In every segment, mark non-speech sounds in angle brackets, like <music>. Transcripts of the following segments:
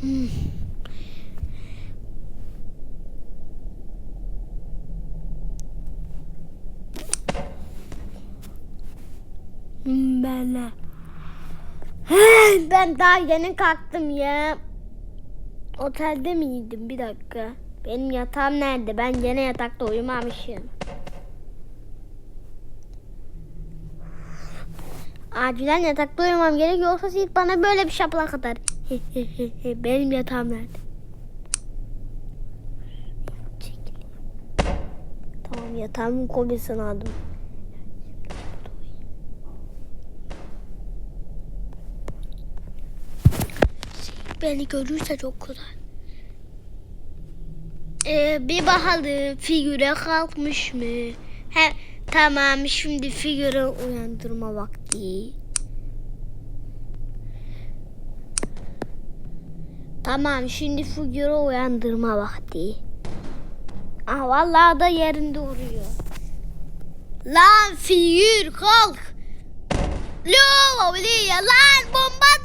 Hmm, Ben. Ben daha yeni kalktım ya. Otelde miydim? Bir dakika. Benim yatağım nerede? Ben gene yatakta uyumamışım. Acilen yatakta uyumam gerek yoksa siz bana böyle bir şaplak atar. <laughs> Benim yatağım nerede? Tamam yatağımın kolyesini aldım. Beni görürse çok güzel. Ee, bir bakalım figüre kalkmış mı? He, tamam şimdi figürü uyandırma vakti. Tamam şimdi figürü uyandırma vakti. Ah vallahi da yerinde duruyor. Lan figür kalk. Lo lan bomba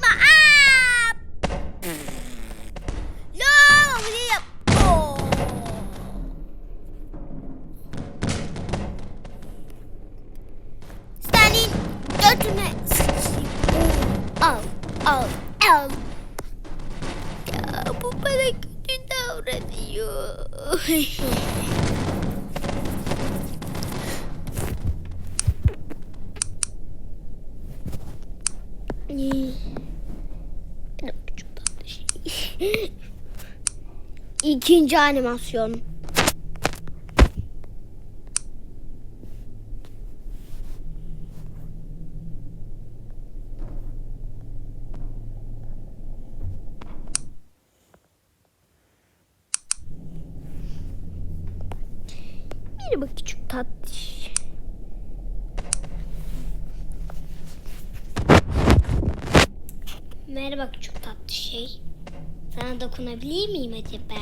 İkinci animasyon. Merhaba küçük tatlış. Merhaba küçük tatlı şey. Sana dokunabilir miyim acaba?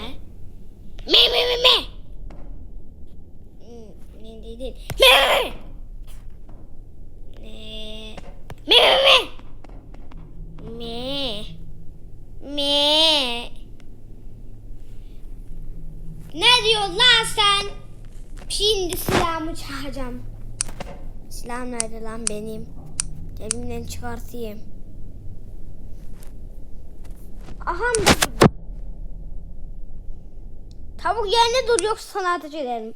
Me me me me. Hmm, Ne dedin? Me me me. Me me me. Me. Me. Ne diyorsun lan sen? Şimdi silahımı çağıracağım. Silah nerede lan benim? Elimden çıkartayım. Aha. Tavuk yerine dur yoksa sana ateş ederim.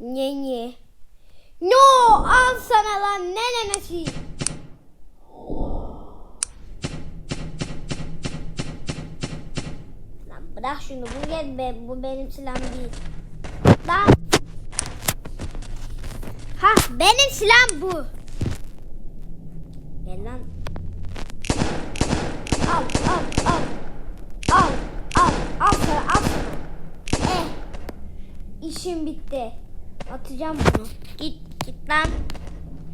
Nye. No al sana lan ne nemesi. Lan bırak şunu bu gel be bu benim silahım değil. Lan. Ha benim silahım bu. Gel lan. Al al al. Al al al sana al sana. Eh. İşim bitti. Atacağım bunu. Git git lan.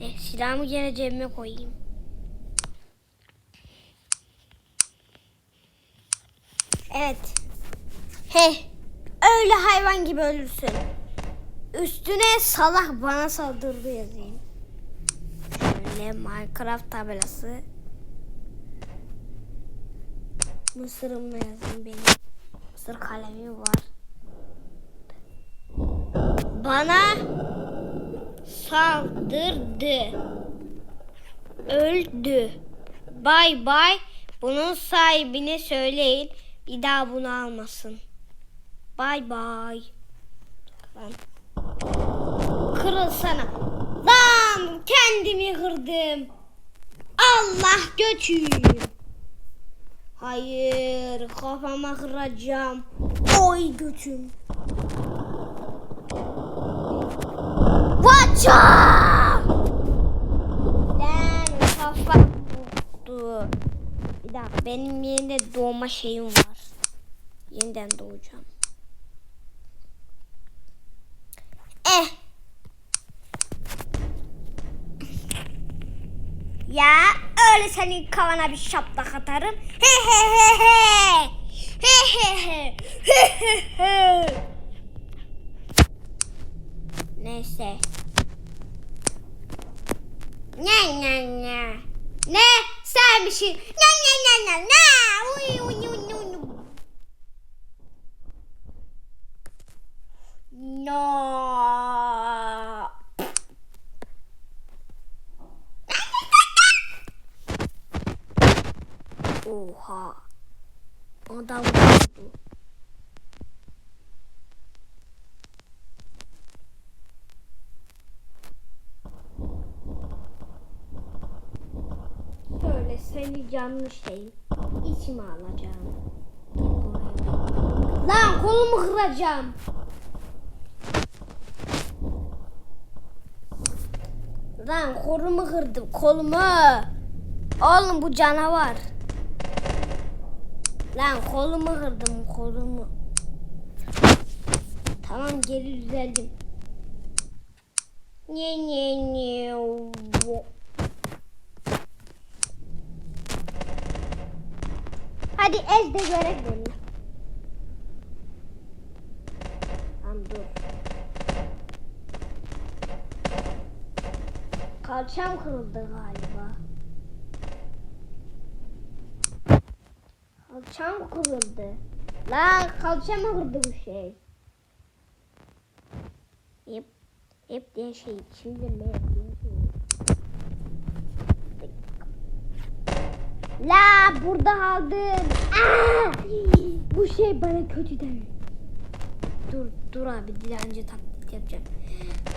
Eh, silahımı gene cebime koyayım. Evet. He. Öyle hayvan gibi ölürsün. Üstüne salak bana saldırdı yazayım. Şöyle Minecraft tabelası. Mısırımla yazayım benim. Mısır kalemi var. Bana saldırdı. Öldü. Bay bay. Bunun sahibine söyleyin. Bir daha bunu almasın. Bay bay. Lan. Kırıl sana. Lan kendimi kırdım. Allah götür. Hayır kafama kıracağım. Oy götüm. Paça! Lan kafa vurdu. Bir benim yerinde doğma şeyim var. Yeniden doğacağım. Eh. Ya öyle senin kafana bir şaplak atarım. He he he he. He he he. He he he. Neyse. Ne ne ne. Ne? sermişim. La la la la la. Uy, uy, uy. No. Oha. Adam vurdu. Seni canlı şeyim. İçime alacağım. Lan kolumu kıracağım. Lan kolumu kırdım kolumu. Oğlum bu canavar. Lan kolumu kırdım kolumu. Tamam geri düzeldim. Nye nye nye. Hadi ez de görek beni. Tamam dur. Kalçam kırıldı galiba. Kalçam kırıldı. Lan kalçam kırdı bu şey. Hep, hep diye şey. Şimdi ne yapayım? La burada aldım. Aa! Bu şey bana kötü değil. Dur dur abi dilenci taklit yapacağım.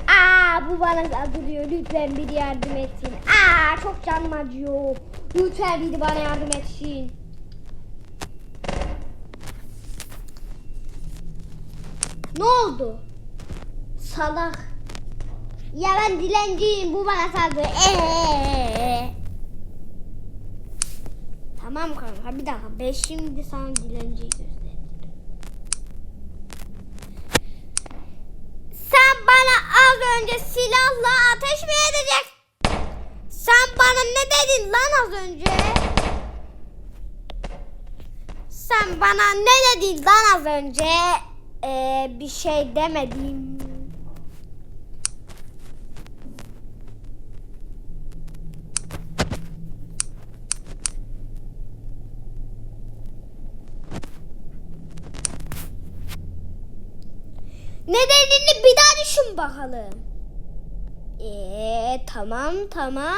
Aa bu bana saldırıyor. Lütfen biri yardım etsin. Aa çok canım acıyor. Lütfen biri bana yardım etsin. Ne oldu? Salak. Ya ben dilenciyim. Bu bana saldırıyor. Ee. Tamam kanka bir dakika. Ben şimdi sana dilenciyi göstereceğim. Sen bana az önce silahla ateş mi edecek? Sen bana ne dedin lan az önce? Sen bana ne dedin lan az önce? Ee, bir şey demedim. Ne düşün bakalım. Eee tamam tamam.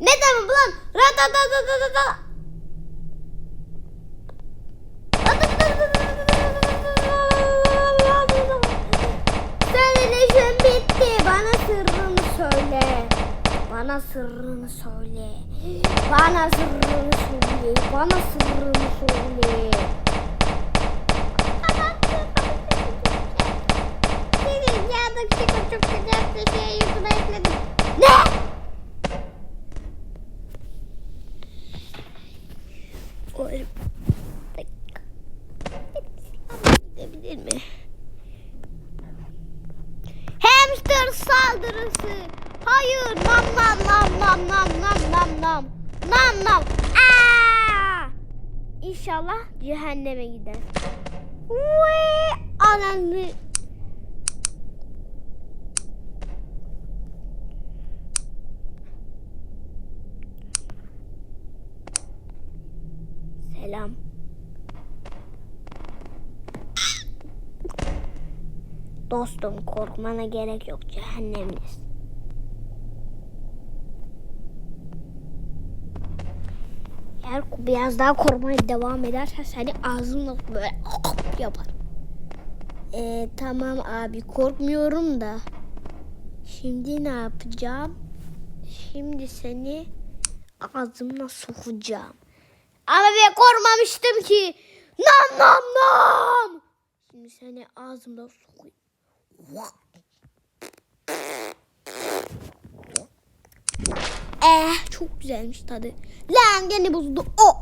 Ne tamam lan? Ra da da da da da da. Senin işin bitti. Bana sırrını söyle. Bana sırrını söyle. Bana sırrını söyle. Bana sırrını söyle. Senin yanındaki çok çok güzel bir şey YouTube'a ekledim. Ne? Oy. Dakika. Gidebilir mi? Hamster saldırısı. Hayır. Nam nam nam nam nam nam nam nam. Nam. Aa! İnşallah cehenneme gider. Ve ananı. Selam. Dostum korkmana gerek yok cehennemdesin. Eğer biraz daha korumaya devam edersen seni ağzınla böyle yapar. Ee, tamam abi korkmuyorum da. Şimdi ne yapacağım? Şimdi seni ağzımla sokacağım. Ama ben korkmamıştım ki. Nam nam nam. Şimdi seni ağzımda sokayım. Eh çok güzelmiş tadı. Lan gene bozuldu. O.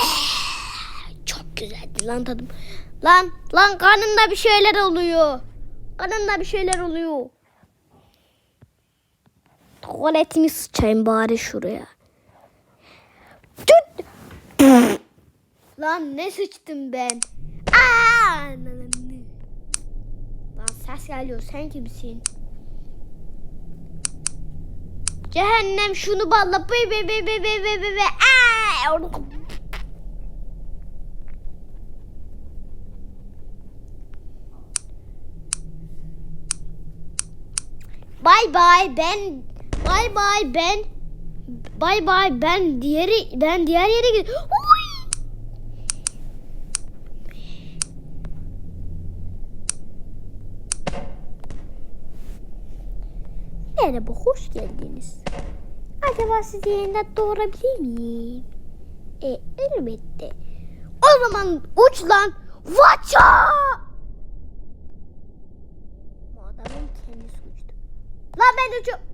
Eh, çok güzeldi lan tadım. Lan lan kanımda bir şeyler oluyor. Kanımda bir şeyler oluyor. Tuvaletimi sıçayım bari şuraya. Tüt. Lan ne sıçtım ben? Aa! Lan ses geliyor sen kimsin? Cehennem şunu balla. Bıy bıy bıy bıy bıy bıy bıy. Aa! Bye bye ben Bye bye ben Bay bay ben diğeri ben diğer yere gidiyorum. Merhaba hoş geldiniz. Acaba sizi yeniden doğurabilir miyim? E elbette. O zaman uç lan. Vaça! Bu adamın kendisi uçtu. Lan ben uçuyorum.